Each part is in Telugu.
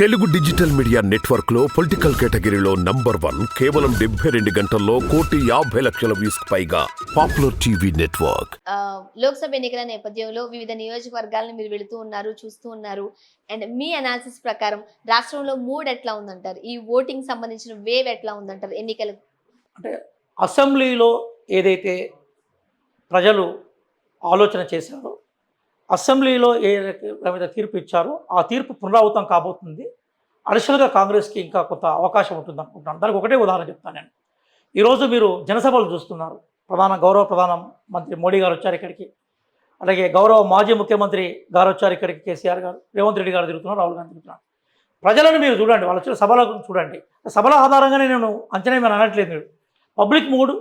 తెలుగు డిజిటల్ మీడియా నెట్వర్క్లో పొలిటికల్ కేటగిరీలో నంబర్ వన్ కేవలం డెబ్బై రెండు గంటల్లో కోటి యాభై లక్షల వ్యూస్ పైగా పాపులర్ టీవీ నెట్వర్క్. లోక్సభ ఎన్నికల నేపథ్యంలో వివిధ నియోజకవర్గాలను మీరు వెళుతూ ఉన్నారు చూస్తూ ఉన్నారు. అండ్ మీ అనాలిసిస్ ప్రకారం రాష్ట్రంలో మూడ్ ఎట్లా ఉందంటారు? ఈ ఓటింగ్ సంబంధించిన వేవ్ ఎట్లా ఉందంటారు ఎన్నికలు? అంటే అసెంబ్లీలో ఏదైతే ప్రజలు ఆలోచన చేశారో అసెంబ్లీలో ఏ రకమైన తీర్పు ఇచ్చారో ఆ తీర్పు పునరావృతం కాబోతుంది. అడిషనల్గా కాంగ్రెస్కి ఇంకా కొంత అవకాశం ఉంటుంది అనుకుంటున్నాను దానికి ఒకటే ఉదాహరణ చెప్తాను నేను. ఈరోజు మీరు జనసభలు చూస్తున్నారు. ప్రధాన గౌరవ ప్రధాన మంత్రి మోడీ గారు వచ్చారు ఇక్కడికి. అలాగే గౌరవ మాజీ ముఖ్యమంత్రి గారు వచ్చారు ఇక్కడికి కేసీఆర్ గారు రేవంత్ రెడ్డి గారు తిరుగుతున్నారు రాహుల్ గాంధీ తిరుగుతున్నారు. ప్రజలను మీరు చూడండి వాళ్ళు వచ్చిన సభలకు చూడండి. సభల ఆధారంగానే నేను అంచనా ఏమైనా అనట్లేదు. మీరు పబ్లిక్ మూడు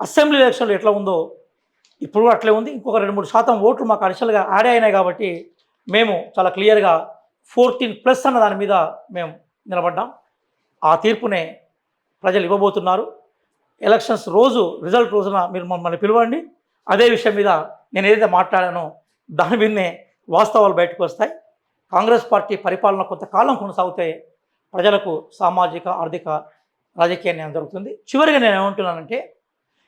అసెంబ్లీ ఎలక్షన్లు ఎట్లా ఉందో ఇప్పుడు అట్లే ఉంది. ఇంకొక రెండు మూడు శాతం ఓట్లు మాకు అడిషనల్గా యాడ్ అయినాయి కాబట్టి మేము చాలా క్లియర్గా ఫోర్టీన్ ప్లస్ అన్న దాని మీద మేము నిలబడ్డాం. ఆ తీర్పునే ప్రజలు ఇవ్వబోతున్నారు. ఎలక్షన్స్ రోజు రిజల్ట్ రోజున మీరు మమ్మల్ని పిలవండి. అదే విషయం మీద నేను ఏదైతే మాట్లాడానో దాని మీదనే వాస్తవాలు బయటకు వస్తాయి. కాంగ్రెస్ పార్టీ పరిపాలన కొంతకాలం కొనసాగితే ప్రజలకు సామాజిక ఆర్థిక రాజకీయ న్యాయం జరుగుతుంది. చివరిగా నేను ఏమంటున్నానంటే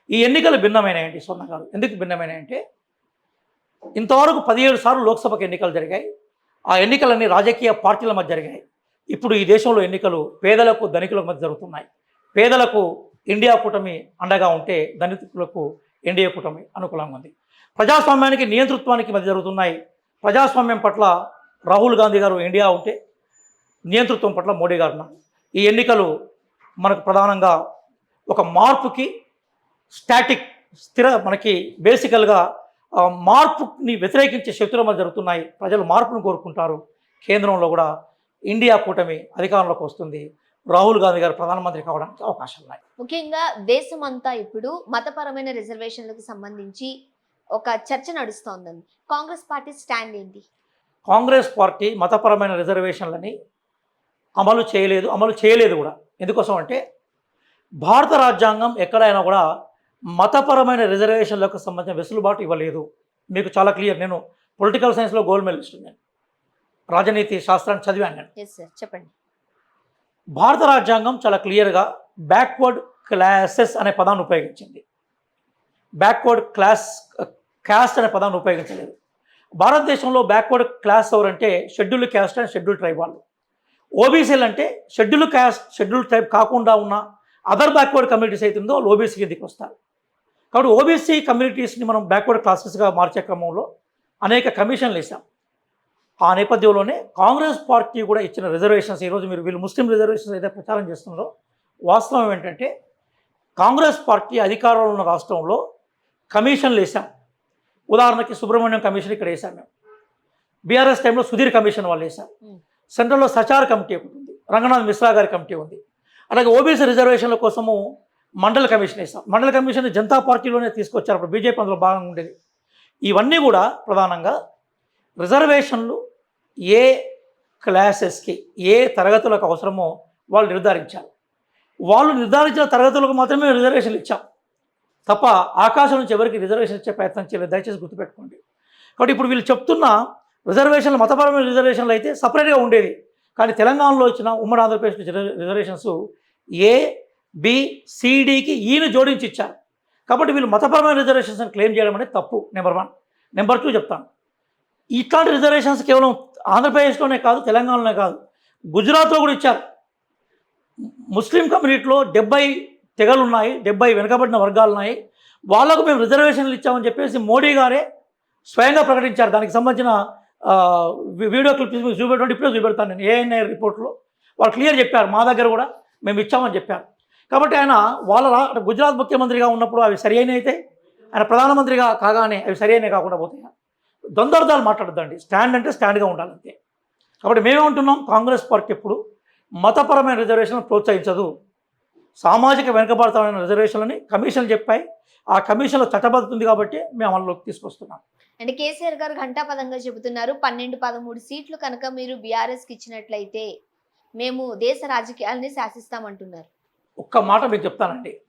ఈ ఎన్నికలు భిన్నమైనాయండి స్వర్ణ గారు ఎందుకు భిన్నమైనాయంటే ఇంతవరకు పదిహేడు సార్లు లోక్సభకు ఎన్నికలు జరిగాయి. ఆ ఎన్నికలన్నీ రాజకీయ పార్టీల మధ్య జరిగాయి. ఇప్పుడు ఈ దేశంలో ఎన్నికలు పేదలకు ధనికుల మధ్య జరుగుతున్నాయి. పేదలకు ఇండియా కూటమి అండగా ఉంటే ధనికులకు ఎన్డీఏ కూటమి అనుకూలంగా ఉంది. ప్రజాస్వామ్యానికి నియంతృత్వానికి మధ్య జరుగుతున్నాయి. ప్రజాస్వామ్యం పట్ల రాహుల్ గాంధీ గారు ఇండియా ఉంటే నియంతృత్వం పట్ల మోడీ గారు ఉన్నారు. ఈ ఎన్నికలు మనకు ప్రధానంగా ఒక మార్పుకి స్టాటిక్ స్థిర మనకి బేసికల్గా మార్పుని వ్యతిరేకించే శక్తుల మధ్య జరుగుతున్నాయి. ప్రజలు మార్పును కోరుకుంటారు. కేంద్రంలో కూడా ఇండియా కూటమి అధికారంలోకి వస్తుంది. రాహుల్ గాంధీ గారు ప్రధానమంత్రి కావడానికి అవకాశాలు ఉన్నాయి. ముఖ్యంగా దేశమంతా ఇప్పుడు మతపరమైన రిజర్వేషన్లకు సంబంధించి ఒక చర్చ నడుస్తోందండి కాంగ్రెస్ పార్టీ స్టాండ్ ఏంటి? కాంగ్రెస్ పార్టీ మతపరమైన రిజర్వేషన్లని అమలు చేయలేదు అమలు చేయలేదు కూడా. ఎందుకోసం అంటే భారత రాజ్యాంగం ఎక్కడైనా కూడా మతపరమైన రిజర్వేషన్లకు సంబంధించిన వెసులుబాటు ఇవ్వలేదు. మీకు చాలా క్లియర్ నేను పొలిటికల్ సైన్స్లో గోల్డ్ మెడలిస్ట్ నేను రాజనీతి శాస్త్రాన్ని చదివాను నేను. చెప్పండి. భారత రాజ్యాంగం చాలా క్లియర్గా బ్యాక్వర్డ్ క్లాసెస్ అనే పదాన్ని ఉపయోగించింది. బ్యాక్వర్డ్ క్లాస్ క్యాస్ట్ అనే పదాన్ని ఉపయోగించలేదు. భారతదేశంలో బ్యాక్వర్డ్ క్లాస్ ఎవరంటే scheduled caste and scheduled tribe వాళ్ళు. ఓబీసీలు అంటే షెడ్యూల్ క్యాస్ట్ షెడ్యూల్ ట్రైబ్ కాకుండా ఉన్న అదర్ బ్యాక్వర్డ్ కమ్యూనిటీస్ అయితే ఉందో వాళ్ళు ఓబీసీ కిందకి వస్తారు? కాబట్టి ఓబీసీ కమ్యూనిటీస్ని మనం బ్యాక్వర్డ్ క్లాసెస్గా మార్చే క్రమంలో అనేక కమిషన్లు వేసాం ఆ నేపథ్యంలోనే కాంగ్రెస్ పార్టీ కూడా ఇచ్చిన రిజర్వేషన్స్ ఈరోజు మీరు వీళ్ళు ముస్లిం రిజర్వేషన్స్ అయితే ప్రచారం చేస్తున్నారో వాస్తవం ఏంటంటే కాంగ్రెస్ పార్టీ అధికారంలో ఉన్న రాష్ట్రంలో కమిషన్లు వేసాం ఉదాహరణకి సుబ్రహ్మణ్యం కమిషన్ ఇక్కడ వేసాం మేము. బీఆర్ఎస్ టైంలో సుధీర్ కమిషన్ వాళ్ళు వేసాం. సెంట్రల్లో సచార్ కమిటీ ఒకటి ఉంది. రంగనాథ్ మిశ్రా గారి కమిటీ ఉంది. అలాగే ఓబీసీ రిజర్వేషన్ల కోసము మండల కమిషన్ వేసాం మండల కమిషన్ జనతా పార్టీలోనే తీసుకొచ్చారు. అప్పుడు బీజేపీ అందులో భాగంగా ఉండేది. ఇవన్నీ కూడా ప్రధానంగా రిజర్వేషన్లు ఏ క్లాసెస్కి ఏ తరగతులకు అవసరమో వాళ్ళు నిర్ధారించారు. వాళ్ళు నిర్ధారించిన తరగతులకు మాత్రమే రిజర్వేషన్లు ఇచ్చాం. తప్ప ఆకాశం నుంచి ఎవరికి రిజర్వేషన్ ఇచ్చే ప్రయత్నం చేయలేదు. దయచేసి గుర్తుపెట్టుకోండి. కాబట్టి ఇప్పుడు వీళ్ళు చెప్తున్న రిజర్వేషన్లు మతపరమైన రిజర్వేషన్లు అయితే సపరేట్గా ఉండేది కానీ తెలంగాణలో ఇచ్చిన ఉమ్మడి ఆంధ్రప్రదేశ్ రిజర్వేషన్స్ ఏ బి ఈయన జోడించి ఇచ్చారు. కాబట్టి వీళ్ళు మతపరమైన రిజర్వేషన్స్ క్లెయిమ్ చేయడం అనేది తప్పు నెంబర్ వన్ నెంబర్ టూ చెప్తాను. ఇట్లాంటి రిజర్వేషన్స్ కేవలం ఆంధ్రప్రదేశ్లోనే కాదు తెలంగాణలోనే కాదు గుజరాత్లో కూడా ఇచ్చారు. ముస్లిం కమ్యూనిటీలో డెబ్బై తెగలు ఉన్నాయి డెబ్బై వెనుకబడిన వర్గాలు ఉన్నాయి వాళ్ళకు మేము రిజర్వేషన్లు ఇచ్చామని చెప్పేసి మోడీ గారే స్వయంగా ప్రకటించారు. దానికి సంబంధించిన వీడియో క్లిప్ మీకు చూపెట్టండి. ఇప్పుడే చూపెడతాను నేను ఏఎన్ఐ రిపోర్ట్లో. వాళ్ళు క్లియర్ చెప్పారు మా దగ్గర కూడా మేము ఇచ్చామని చెప్పారు. కాబట్టి ఆయన వాళ్ళ గుజరాత్ ముఖ్యమంత్రిగా ఉన్నప్పుడు అవి సరి అయితే ఆయన ప్రధానమంత్రిగా కాగానే అవి సరి కాకుండా పోతాయి. ద్వంద్వర్థాలు మాట్లాడద్దండి. స్టాండ్ అంటే స్టాండ్గా ఉండాలంతే. కాబట్టి మేమేమంటున్నాం కాంగ్రెస్ పార్టీ ఎప్పుడు మతపరమైన రిజర్వేషన్ ప్రోత్సహించదు. సామాజిక వెనుకబడతమైన రిజర్వేషన్లని కమిషన్ చెప్పాయి. ఆ కమిషన్లో చట్టబద్ధతుంది కాబట్టి మేము అమల్లోకి తీసుకొస్తున్నాం. అంటే కేసీఆర్ గారు ఘంటాపదంగా చెబుతున్నారు పన్నెండు పదమూడు సీట్లు కనుక మీరు బీఆర్ఎస్కి ఇచ్చినట్లయితే మేము దేశ రాజకీయాలని శాసిస్తామంటున్నారు. ఒక్క మాట మీకు చెప్తానండి.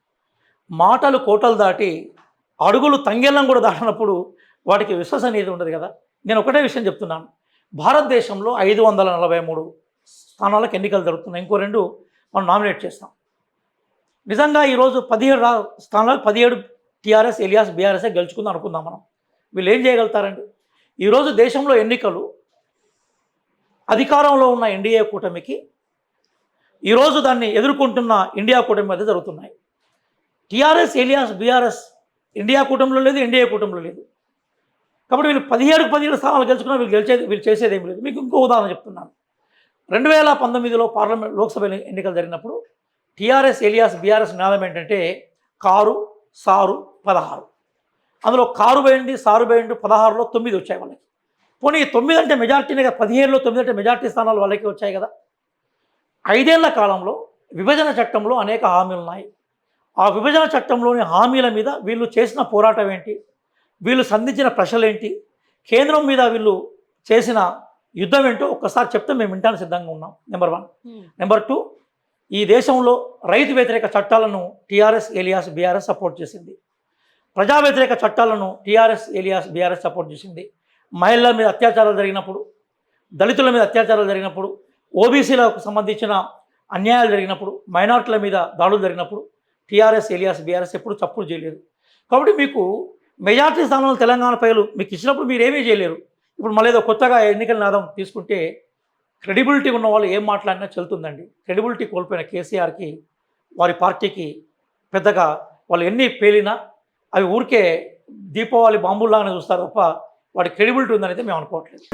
మాటలు కోటలు దాటి అడుగులు తంగేళ్ళం కూడా దాటినప్పుడు వాటికి విశ్వసనీయత ఉండదు కదా. నేను ఒకటే విషయం చెప్తున్నాను. భారతదేశంలో ఐదు వందల నలభై మూడు స్థానాలకు ఎన్నికలు జరుగుతున్నాయి. ఇంకో రెండు మనం నామినేట్ చేస్తాం. నిజంగా ఈరోజు పదిహేడు రా స్థానాలకు పదిహేడు టీఆర్ఎస్ ఎలియాస్ బీఆర్ఎస్ఏ గెలుచుకుందాం అనుకుందాం మనం. వీళ్ళు ఏం చేయగలుగుతారండి? ఈరోజు దేశంలో ఎన్నికలు అధికారంలో ఉన్న ఎన్డీఏ కూటమికి ఈరోజు దాన్ని ఎదుర్కొంటున్న ఇండియా కూటమి మధ్య జరుగుతున్నాయి. టీఆర్ఎస్ ఏలియాస్ బీఆర్ఎస్ ఇండియా కూటమిలో లేదు ఎన్డీఏ కూటమిలో లేదు. కాబట్టి వీళ్ళు పదిహేడు పదిహేడు స్థానాలు గెలుచుకున్నా వీళ్ళు గెలిచేది వీళ్ళు చేసేది ఏమి లేదు. మీకు ఇంకో ఉదాహరణ చెప్తున్నాను. రెండు వేల పంతొమ్మిదిలో పార్లమెంట్ లోక్సభ ఎన్నికలు జరిగినప్పుడు టీఆర్ఎస్ ఏలియాస్ బీఆర్ఎస్ నినాదం ఏంటంటే కారు సారు పదహారు. అందులో కారు వేయండి సారు వేయండి పదహారులో తొమ్మిది వచ్చాయి వాళ్ళకి. పోనీ ఈ తొమ్మిది అంటే మెజార్టీనే కదా పదిహేడులో తొమ్మిది అంటే మెజార్టీ స్థానాలు వాళ్ళకి వచ్చాయి కదా. ఐదేళ్ళ కాలంలో విభజన చట్టంలో అనేక హామీలు ఉన్నాయి. ఆ విభజన చట్టంలోని హామీల మీద వీళ్ళు చేసిన పోరాటం ఏంటి? వీళ్ళు సంధించిన ప్రశ్నలు ఏంటి? కేంద్రం మీద వీళ్ళు చేసిన యుద్ధం ఏంటో ఒక్కసారి చెప్తే మేము వింటానికి సిద్ధంగా ఉన్నాం. నెంబర్ వన్ నెంబర్ టూ ఈ దేశంలో రైతు వ్యతిరేక చట్టాలను టీఆర్ఎస్ ఏలియాస్ బీఆర్ఎస్ సపోర్ట్ చేసింది. ప్రజా వ్యతిరేక చట్టాలను టీఆర్ఎస్ ఏలియాస్ బీఆర్ఎస్ సపోర్ట్ చేసింది. మహిళల మీద అత్యాచారాలు జరిగినప్పుడు దళితుల మీద అత్యాచారాలు జరిగినప్పుడు ఓబీసీలకు సంబంధించిన అన్యాయాలు జరిగినప్పుడు మైనార్టీల మీద దాడులు జరిగినప్పుడు టీఆర్ఎస్ ఏలియాస్ బీఆర్ఎస్ ఎప్పుడు చప్పుడు చేయలేదు. కాబట్టి మీకు మెజార్టీ స్థానంలో తెలంగాణ ప్రజలు మీకు ఇచ్చినప్పుడు మీరు ఏమీ చేయలేరు. ఇప్పుడు మళ్ళీ ఏదో కొత్తగా ఎన్నికల నాదం తీసుకుంటే క్రెడిబిలిటీ ఉన్న వాళ్ళు ఏం మాట్లాడినా చెల్తుందండి క్రెడిబిలిటీ కోల్పోయిన కేసీఆర్కి వారి పార్టీకి పెద్దగా వాళ్ళు ఎన్ని పేలినా అవి ఊరికే దీపావళి బాంబుల్లాగానే చూస్తారు తప్ప వాడి క్రెడిబిలిటీ ఉందని అయితే మేము అనుకోవట్లేదు.